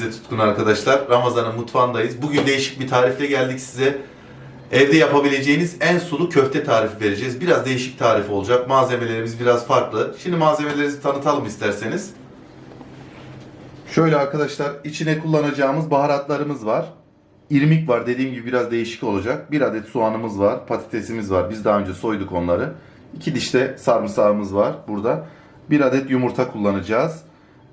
lezzet tutkunu arkadaşlar. Ramazan'ın mutfağındayız. Bugün değişik bir tarifle geldik size. Evde yapabileceğiniz en sulu köfte tarifi vereceğiz. Biraz değişik tarif olacak. Malzemelerimiz biraz farklı. Şimdi malzemelerimizi tanıtalım isterseniz. Şöyle arkadaşlar içine kullanacağımız baharatlarımız var. İrmik var dediğim gibi biraz değişik olacak. Bir adet soğanımız var, patatesimiz var. Biz daha önce soyduk onları. İki diş de sarımsağımız var burada. Bir adet yumurta kullanacağız.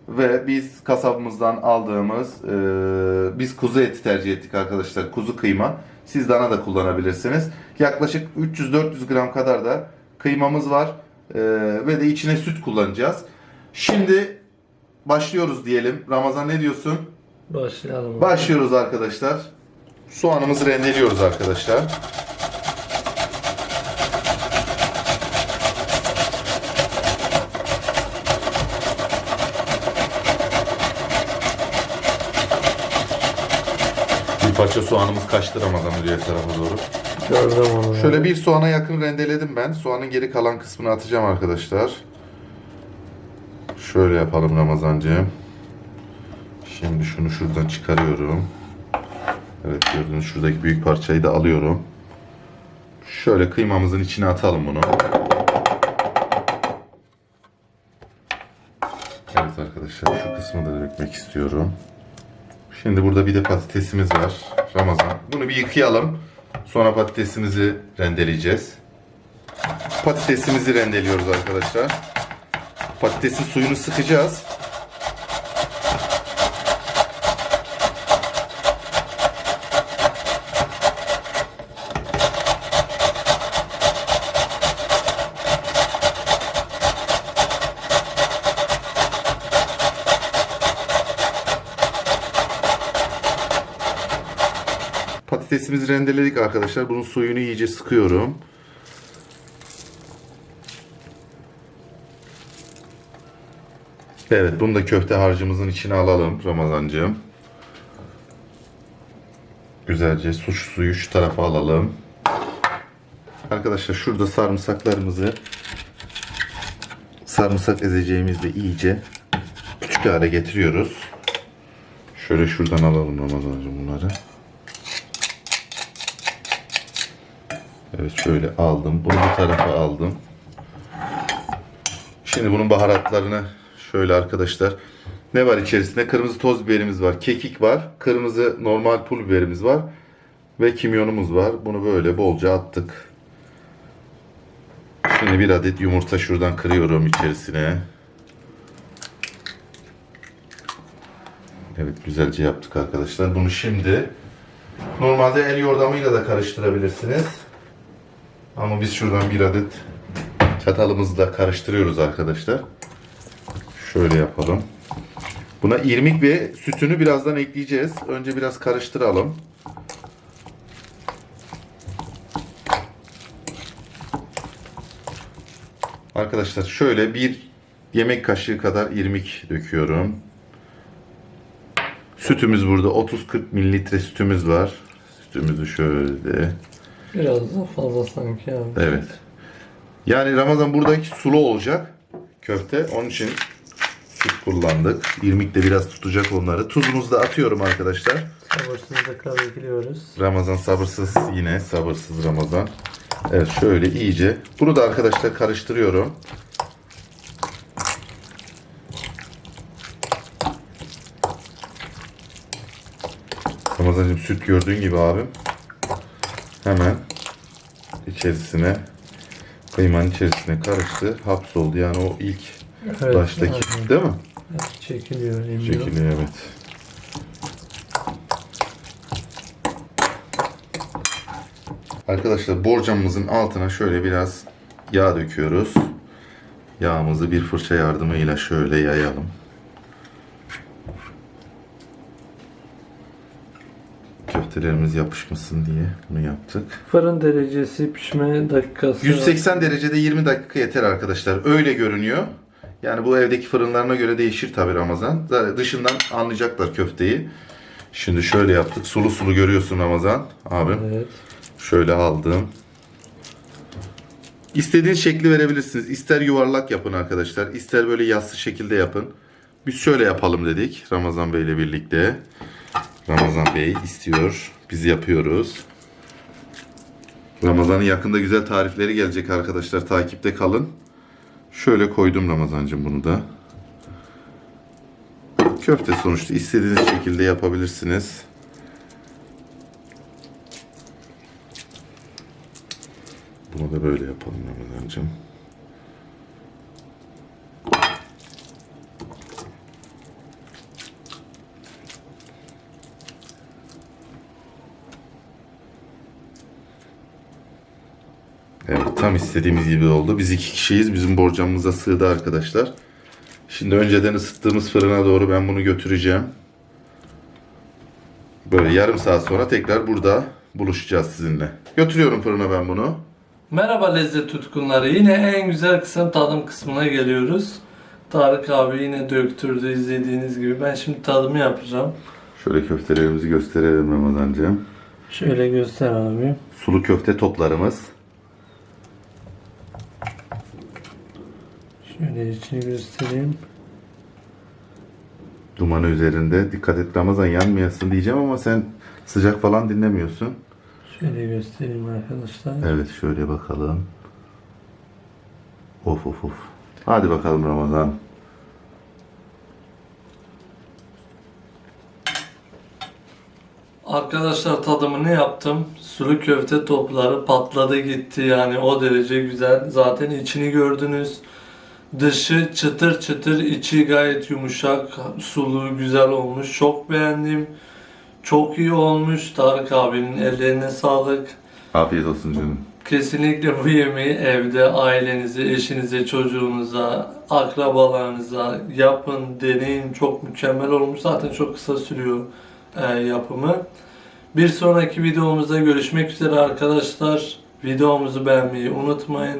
Ve biz kasabımızdan aldığımız, e, biz kuzu eti tercih ettik arkadaşlar. Kuzu kıyma. Siz dana da kullanabilirsiniz. Yaklaşık 300-400 gram kadar da kıymamız var. E, ve de içine süt kullanacağız. Şimdi başlıyoruz diyelim. Ramazan ne diyorsun? Başlayalım. Başlıyoruz arkadaşlar. Soğanımızı rendeliyoruz arkadaşlar. Parça soğanımız kaçtı Ramazan'ın diğer tarafa doğru. Gördüm onu. Şöyle bir soğana yakın rendeledim ben. Soğanın geri kalan kısmını atacağım arkadaşlar. Şöyle yapalım Ramazancığım. Şimdi şunu şuradan çıkarıyorum. Evet gördüğünüz şuradaki büyük parçayı da alıyorum. Şöyle kıymamızın içine atalım bunu. Evet arkadaşlar şu kısmı da dökmek istiyorum. Şimdi burada bir de patatesimiz var. Ramazan. Bunu bir yıkayalım. Sonra patatesimizi rendeleyeceğiz. Patatesimizi rendeliyoruz arkadaşlar. Patatesin suyunu sıkacağız. Patatesimizi rendeledik arkadaşlar. Bunun suyunu iyice sıkıyorum. Evet bunu da köfte harcımızın içine alalım Ramazancığım. Güzelce su suyu şu tarafa alalım. Arkadaşlar şurada sarımsaklarımızı sarımsak ezeceğimizde iyice küçük hale getiriyoruz. Şöyle şuradan alalım Ramazancığım bunları. Evet şöyle aldım. Bunu bu tarafa aldım. Şimdi bunun baharatlarını şöyle arkadaşlar. Ne var içerisinde? Kırmızı toz biberimiz var. Kekik var. Kırmızı normal pul biberimiz var. Ve kimyonumuz var. Bunu böyle bolca attık. Şimdi bir adet yumurta şuradan kırıyorum içerisine. Evet güzelce yaptık arkadaşlar. Bunu şimdi normalde el yordamıyla da karıştırabilirsiniz. Ama biz şuradan bir adet çatalımızla karıştırıyoruz arkadaşlar. Şöyle yapalım. Buna irmik ve sütünü birazdan ekleyeceğiz. Önce biraz karıştıralım. Arkadaşlar şöyle bir yemek kaşığı kadar irmik döküyorum. Sütümüz burada 30-40 mililitre sütümüz var. Sütümüzü şöyle Biraz da fazla sanki abi. Evet. Yani Ramazan buradaki sulu olacak köfte. Onun için süt kullandık. İrmik de biraz tutacak onları. Tuzumuzu da atıyorum arkadaşlar. Sabırsızlıkla bekliyoruz. Ramazan sabırsız yine sabırsız Ramazan. Evet şöyle iyice. Bunu da arkadaşlar karıştırıyorum. Ramazancığım süt gördüğün gibi abim. Hemen içerisine kıymanın içerisine karıştı. Hapsoldu yani o ilk Evet, baştaki abi. değil mi? Evet, çekiliyor, emiyor. Çekiliyor evet. Arkadaşlar borcamımızın altına şöyle biraz yağ döküyoruz. Yağımızı bir fırça yardımıyla şöyle yayalım. Köftelerimiz yapışmasın diye bunu yaptık. Fırın derecesi pişme dakikası. 180 derecede 20 dakika yeter arkadaşlar. Öyle görünüyor. Yani bu evdeki fırınlarına göre değişir tabi Ramazan. Zaten dışından anlayacaklar köfteyi. Şimdi şöyle yaptık. Sulu sulu görüyorsun Ramazan abim. Evet. Şöyle aldım. İstediğiniz şekli verebilirsiniz. İster yuvarlak yapın arkadaşlar. ister böyle yassı şekilde yapın. Biz şöyle yapalım dedik Ramazan Bey ile birlikte. Ramazan Bey istiyor. Biz yapıyoruz. Ramazan'ın yakında güzel tarifleri gelecek arkadaşlar. Takipte kalın. Şöyle koydum Ramazancığım bunu da. Köfte sonuçta istediğiniz şekilde yapabilirsiniz. Bunu da böyle yapalım Ramazancığım. Evet tam istediğimiz gibi oldu. Biz iki kişiyiz. Bizim borcamımıza sığdı arkadaşlar. Şimdi önceden ısıttığımız fırına doğru ben bunu götüreceğim. Böyle yarım saat sonra tekrar burada buluşacağız sizinle. Götürüyorum fırına ben bunu. Merhaba lezzet tutkunları. Yine en güzel kısım tadım kısmına geliyoruz. Tarık abi yine döktürdü izlediğiniz gibi. Ben şimdi tadımı yapacağım. Şöyle köftelerimizi gösterelim Ramazancığım. Şöyle göster abi. Sulu köfte toplarımız. Şöyle içini göstereyim. Dumanı üzerinde. Dikkat et Ramazan yanmayasın diyeceğim ama sen sıcak falan dinlemiyorsun. Şöyle göstereyim arkadaşlar. Evet şöyle bakalım. Of of of. Hadi bakalım Ramazan. Arkadaşlar tadımını yaptım. Sulu köfte topları patladı gitti yani o derece güzel. Zaten içini gördünüz. Dışı çıtır çıtır, içi gayet yumuşak, sulu, güzel olmuş. Çok beğendim. Çok iyi olmuş. Tarık abinin ellerine sağlık. Afiyet olsun canım. Kesinlikle bu yemeği evde ailenize, eşinize, çocuğunuza, akrabalarınıza yapın, deneyin. Çok mükemmel olmuş. Zaten çok kısa sürüyor e, yapımı. Bir sonraki videomuzda görüşmek üzere arkadaşlar. Videomuzu beğenmeyi unutmayın.